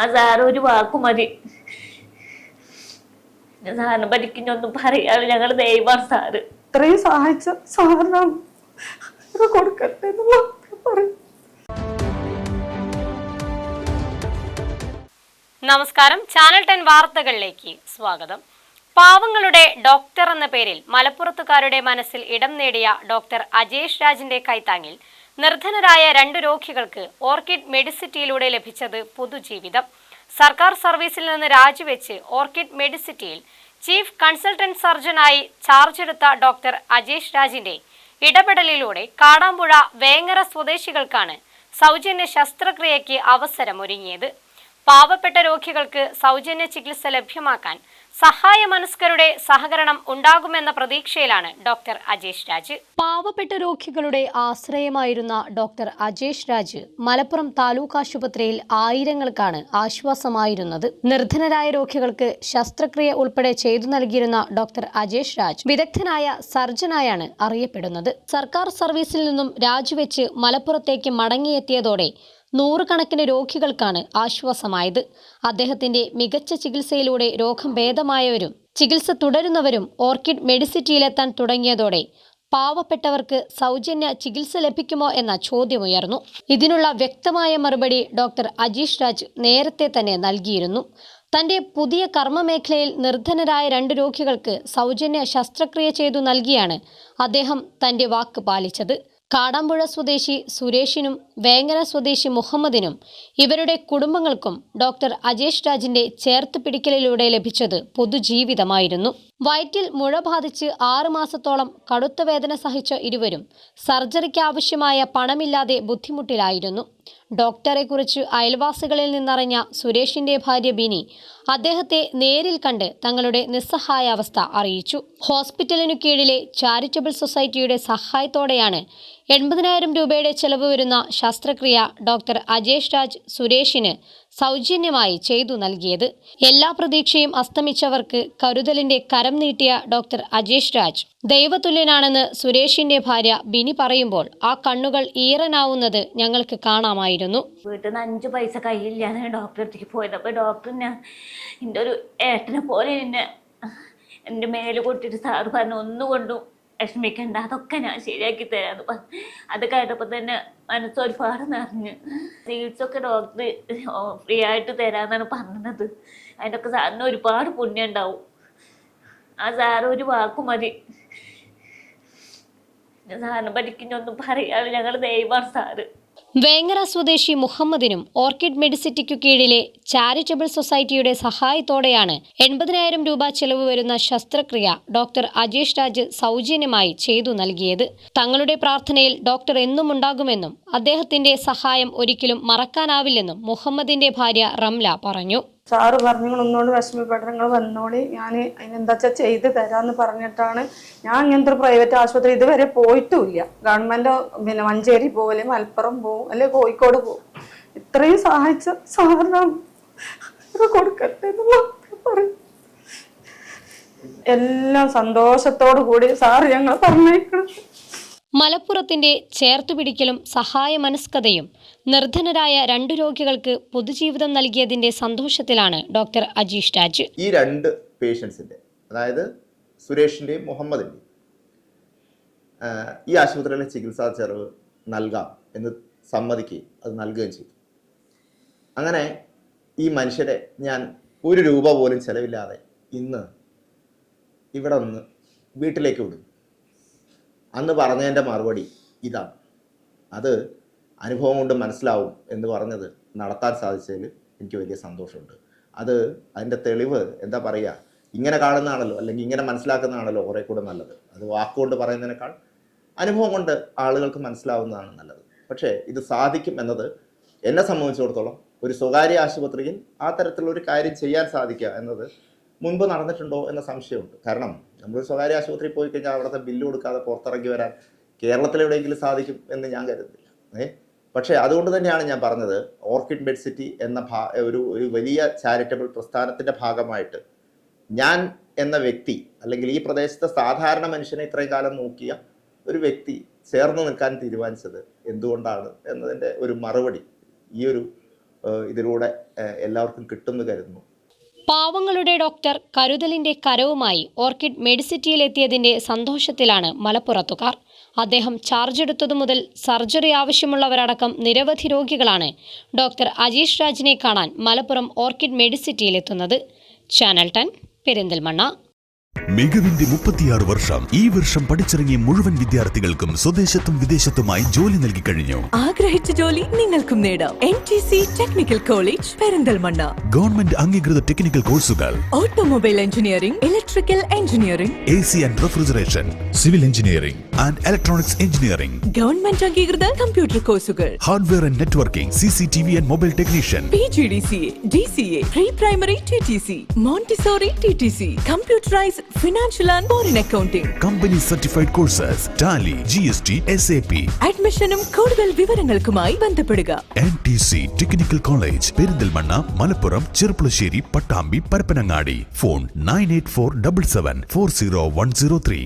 ആ സാറ് ഒരു വാക്കു മതി. സാറിനെ പഠിക്കുന്നൊന്നും പറയാതെ ഞങ്ങൾ ദൈവമാണ് സാറ്. ഇത്രയും സഹായിച്ച സാറിനാണ് ഇത് കൊടുക്കട്ടെ എന്നുള്ള പറയും. നമസ്കാരം. ചാനൽ ടെൻ വാർത്തകളിലേക്ക് സ്വാഗതം. പാവങ്ങളുടെ ഡോക്ടർ എന്ന പേരിൽ മലപ്പുറത്തുകാരുടെ മനസ്സിൽ ഇടം നേടിയ ഡോക്ടർ അജേഷ് രാജിന്റെ കൈത്താങ്ങിൽ നിർധനരായ രണ്ട് രോഗികൾക്ക് ഓർക്കിഡ് മെഡിസിറ്റിയിലൂടെ ലഭിച്ചത് പുതുജീവിതം. സർക്കാർ സർവീസിൽ നിന്ന് രാജിവെച്ച് ഓർക്കിഡ് മെഡിസിറ്റിയിൽ ചീഫ് കൺസൾട്ടന്റ് സർജനായി ചാർജ് എടുത്ത ഡോക്ടർ അജേഷ് രാജിന്റെ ഇടപെടലിലൂടെ കാടാമ്പുഴ വേങ്ങര സ്വദേശികൾക്കാണ് സൗജന്യ ശസ്ത്രക്രിയയ്ക്ക് അവസരമൊരുങ്ങിയത്. പാവപ്പെട്ട രോഗികൾക്ക് സൗജന്യ ചികിത്സ ലഭ്യമാക്കാൻ സഹായ മനസ്കരുടെ സഹകരണം ഉണ്ടാകുമെന്ന പ്രതീക്ഷയിലാണ് ഡോക്ടർ അജേഷ് രാജ്. പാവപ്പെട്ട രോഗികളുടെ ആശ്രയമായിരുന്ന ഡോക്ടർ അജേഷ് രാജ് മലപ്പുറം താലൂക്ക് ആശുപത്രിയിൽ ആയിരങ്ങൾക്കാണ് ആശ്വാസമായിരുന്നത്. നിർധനരായ രോഗികൾക്ക് ശസ്ത്രക്രിയ ഉൾപ്പെടെ ചെയ്തു നൽകിയിരുന്ന ഡോക്ടർ അജേഷ് രാജ് വിദഗ്ധനായ സർജനായാണ് അറിയപ്പെടുന്നത്. സർക്കാർ സർവീസിൽ നിന്നും രാജിവെച്ച് മലപ്പുറത്തേക്ക് മടങ്ങിയെത്തിയതോടെ നൂറുകണക്കിന് രോഗികൾക്കാണ് ആശ്വാസമായത്. അദ്ദേഹത്തിന്റെ മികച്ച ചികിത്സയിലൂടെ രോഗം ഭേദമായവരും ചികിത്സ തുടരുന്നവരും ഓർക്കിഡ് മെഡിസിറ്റിയിലെത്താൻ തുടങ്ങിയതോടെ പാവപ്പെട്ടവർക്ക് സൗജന്യ ചികിത്സ ലഭിക്കുമോ എന്ന ചോദ്യമുയർന്നു. ഇതിനുള്ള വ്യക്തമായ മറുപടി ഡോക്ടർ അജീഷ് രാജ് നേരത്തെ തന്നെ നൽകിയിരുന്നു. തന്റെ പുതിയ കർമ്മമേഖലയിൽ നിർധനരായ രണ്ട് രോഗികൾക്ക് സൗജന്യ ശസ്ത്രക്രിയ ചെയ്തു നൽകിയാണ് അദ്ദേഹം തന്റെ വാക്ക് പാലിച്ചത്. കാടാമ്പുഴ സ്വദേശി സുരേഷിനും വേങ്ങര സ്വദേശി മുഹമ്മദിനും ഇവരുടെ കുടുംബങ്ങൾക്കും ഡോക്ടർ അജേഷ് രാജിന്റെ ചേർത്ത് പിടിക്കലിലൂടെ ലഭിച്ചത് പൊതുജീവിതമായിരുന്നു. വയറ്റിൽ മുഴ ബാധിച്ച് ആറുമാസത്തോളം കടുത്ത വേദന സഹിച്ച ഇരുവരും സർജറിക്ക് ആവശ്യമായ പണമില്ലാതെ ബുദ്ധിമുട്ടിലായിരുന്നു. ഡോക്ടറെക്കുറിച്ച് അയൽവാസികളിൽ നിന്നറിഞ്ഞ സുരേഷിന്റെ ഭാര്യ ബിനി അദ്ദേഹത്തെ നേരിൽ കണ്ട് തങ്ങളുടെ നിസ്സഹായാവസ്ഥ അറിയിച്ചു. ഹോസ്പിറ്റലിനു കീഴിലെ ചാരിറ്റബിൾ സൊസൈറ്റിയുടെ സഹായത്തോടെയാണ് എൺപതിനായിരം രൂപയുടെ ചെലവ് വരുന്ന ശസ്ത്രക്രിയ ഡോക്ടർ അജേഷ് രാജ് സുരേഷിന് സൗജന്യമായി ചെയ്തു നൽകിയത്. എല്ലാ പ്രതീക്ഷയും അസ്തമിച്ചവർക്ക് കരുതലിന്റെ കരം നീട്ടിയ ഡോക്ടർ അജേഷ് രാജ്. ദൈവതുല്യനാണെന്ന് സുരേഷിന്റെ ഭാര്യ ബിനി പറയുമ്പോൾ ആ കണ്ണുകൾ ഈറനാവുന്നത് ഞങ്ങൾക്ക് കാണാമായിരുന്നു. വീട്ടിൽ നിന്ന് അഞ്ച് പൈസ കയ്യില്ലാതെ ഡോക്ടറെ പോയത്. അപ്പോൾ ഡോക്ടർ ഞാൻ എന്റെ ഒരു ഏട്ടനെ പോലെ എന്നെ എന്റെ മേൽ കൊട്ടിട്ട് സാറ് പറഞ്ഞു ഒന്നുകൊണ്ടും വിഷമിക്കണ്ട അതൊക്കെ ഞാൻ ശരിയാക്കി തരാന്ന് പറഞ്ഞു. അത് കേട്ടപ്പോൾ തന്നെ മനസ്സൊരുപാട് നിറഞ്ഞ്. ചികിത്സയൊക്കെ ഡോക്ടർ ഫ്രീ ആയിട്ട് തരാന്നാണ് പറഞ്ഞത്. അതിനൊക്കെ സാറിന് ഒരുപാട് പുണ്യം ഉണ്ടാവും ആ സാറ് ഒരു വാക്കു മതി. സാറിനെ പഠിക്കുന്നൊന്നും പറയാതെ ഞങ്ങൾ ദൈവമാണ് സാറ്. വേങ്ങര സ്വദേശി മുഹമ്മദിനും ഓർക്കിഡ് മെഡിസിറ്റിക്കു കീഴിലെ ചാരിറ്റബിൾ സൊസൈറ്റിയുടെ സഹായത്തോടെയാണ് എൺപതിനായിരം രൂപ ചെലവ് വരുന്ന ശസ്ത്രക്രിയ ഡോക്ടർ അജേഷ് രാജ് സൗജന്യമായി ചെയ്തു നൽകിയത്. തങ്ങളുടെ പ്രാർത്ഥനയിൽ ഡോക്ടർ എന്നും ഉണ്ടാകുമെന്നും അദ്ദേഹത്തിന്റെ സഹായം ഒരിക്കലും മറക്കാനാവില്ലെന്നും മുഹമ്മദിന്റെ ഭാര്യ റംല പറഞ്ഞു. സാറ് പറഞ്ഞു നിങ്ങൾ ഒന്നുകൊണ്ട് വിഷമപ്പെട നിങ്ങൾ വന്നോളി. ഞാൻ അതിനെന്താ വെച്ചാൽ ചെയ്ത് തരാമെന്ന് പറഞ്ഞിട്ടാണ്. ഞാൻ ഇങ്ങനത്തെ ഒരു പ്രൈവറ്റ് ആശുപത്രി ഇതുവരെ പോയിട്ടുമില്ല ഗവൺമെന്റ് പിന്നെ മഞ്ചേരി പോലെ മലപ്പുറം പോവും അല്ലെ കോഴിക്കോട് പോവും. ഇത്രയും സഹായിച്ച സാറിനാണ് കൊടുക്കട്ടെ പറയും എല്ലാം സന്തോഷത്തോടു കൂടി സാറ് ഞങ്ങൾ പറഞ്ഞേക്കണം മലപ്പുറത്തിന്റെ ചേർത്തുപിടിക്കലും സഹായമനസ്കതയും നിർധനരായ രണ്ടു രോഗികൾക്ക് പൊതുജീവിതം നൽകിയതിന്റെ സന്തോഷത്തിലാണ് ഡോക്ടർ അജീഷ് രാജ്. ഈ രണ്ട് പേഷ്യൻസിന്റെ അതായത് സുരേഷിന്റെയും മുഹമ്മദിന്റെയും ഈ ആശുപത്രിയിലെ ചികിത്സാ ചെലവ് നൽകാം എന്ന് സമ്മതിക്കുകയും അത് നൽകുകയും ചെയ്തു. അങ്ങനെ ഈ മനുഷ്യരെ ഞാൻ ഒരു രൂപ പോലും ചെലവില്ലാതെ ഇന്ന് ഇവിടെ നിന്ന് വീട്ടിലേക്ക് വിടും അന്ന് പറഞ്ഞതിന്റെ മറുപടി ഇതാണ്. അത് അനുഭവം കൊണ്ട് മനസ്സിലാവും എന്ന് പറഞ്ഞത് നടത്താൻ സാധിച്ചതിൽ എനിക്ക് വലിയ സന്തോഷമുണ്ട്. അത് അതിന്റെ തെളിവ് എന്താ പറയുക? ഇങ്ങനെ കാണുന്നതാണല്ലോ അല്ലെങ്കിൽ ഇങ്ങനെ മനസ്സിലാക്കുന്നതാണല്ലോ കുറേ കൂടെ നല്ലത്. അത് വാക്കുകൊണ്ട് പറയുന്നതിനേക്കാൾ അനുഭവം കൊണ്ട് ആളുകൾക്ക് മനസ്സിലാവുന്നതാണ് നല്ലത്. പക്ഷേ ഇത് സാധിക്കും എന്നത് എന്നെ സംബന്ധിച്ചിടത്തോളം ഒരു സ്വകാര്യ ആശുപത്രിയിൽ ആ തരത്തിലുള്ള ഒരു കാര്യം ചെയ്യാൻ സാധിക്കുക എന്നത് മുൻപ് നടന്നിട്ടുണ്ടോ എന്ന സംശയമുണ്ട്. കാരണം നമ്മൾ സ്വകാര്യ ആശുപത്രിയിൽ പോയി കഴിഞ്ഞാൽ അവിടുത്തെ ബില്ല് കൊടുക്കാതെ പുറത്തിറങ്ങി വരാൻ കേരളത്തിൽ എവിടെയെങ്കിലും സാധിക്കും എന്ന് ഞാൻ കരുതുന്നില്ല. ഏ? പക്ഷേ അതുകൊണ്ട് തന്നെയാണ് ഞാൻ പറഞ്ഞത് ഓർക്കിഡ് മെഡ് സിറ്റി എന്ന ഭാ ഒരു ഒരു വലിയ ചാരിറ്റബിൾ പ്രസ്ഥാനത്തിന്റെ ഭാഗമായിട്ട് ഞാൻ എന്ന വ്യക്തി അല്ലെങ്കിൽ ഈ പ്രദേശത്തെ സാധാരണ മനുഷ്യനെ ഇത്രയും കാലം നോക്കിയ ഒരു വ്യക്തി ചേർന്ന് നിൽക്കാൻ തീരുമാനിച്ചത് എന്തുകൊണ്ടാണ് എന്നതിന്റെ ഒരു മറുപടി ഈ ഒരു ഏഹ് ഇതിലൂടെ എല്ലാവർക്കും കിട്ടുമെന്ന് കരുതുന്നു. പാവങ്ങളുടെ ഡോക്ടർ കരുതലിന്റെ കരവുമായി ഓർക്കിഡ് മെഡിസിറ്റിയിലെത്തിയതിന്റെ സന്തോഷത്തിലാണ് മലപ്പുറത്തുകാർ. അദ്ദേഹം ചാർജ് എടുത്തതു മുതൽ സർജറി ആവശ്യമുള്ളവരടക്കം നിരവധി രോഗികളാണ് ഡോക്ടർ അജീഷ് രാജിനെ കാണാൻ Malappuram Orchid മെഡിസിറ്റിയിലെത്തുന്നത്. Channel ten Perinthalmanna. മികവിന്റെ മുപ്പത്തിയാറ് വർഷം ഈ വർഷം പഠിച്ചിറങ്ങിയ മുഴുവൻ വിദ്യാർത്ഥികൾക്കും സ്വദേശത്തും വിദേശത്തുമായി ജോലി നൽകി കഴിഞ്ഞു. ആഗ്രഹിച്ച ജോലി നിങ്ങൾക്കും നേടാം. N T C technical college Perinthalmanna. Government അംഗീകൃത ടെക്നിക്കൽ കോഴ്സുകൾ automobile engineering electrical engineering A C and refrigeration civil engineering and electronics engineering government അംഗീകൃത കമ്പ്യൂട്ടർ കോഴ്സുകൾ hardware and networking C C T V and mobile technician P G D C A D C A pre primary T T C Montessori T T C computerised financial and foreign accounting company certified courses Tally G S T S A P അഡ്മിഷനും കൂടുതൽ വിവരങ്ങൾക്കുമായി ബന്ധപ്പെടുക. N T C technical college Perinthalmanna Malappuram Cherpulassery Pattambi Parappanangadi. Phone nine eight four double seven four zero one zero three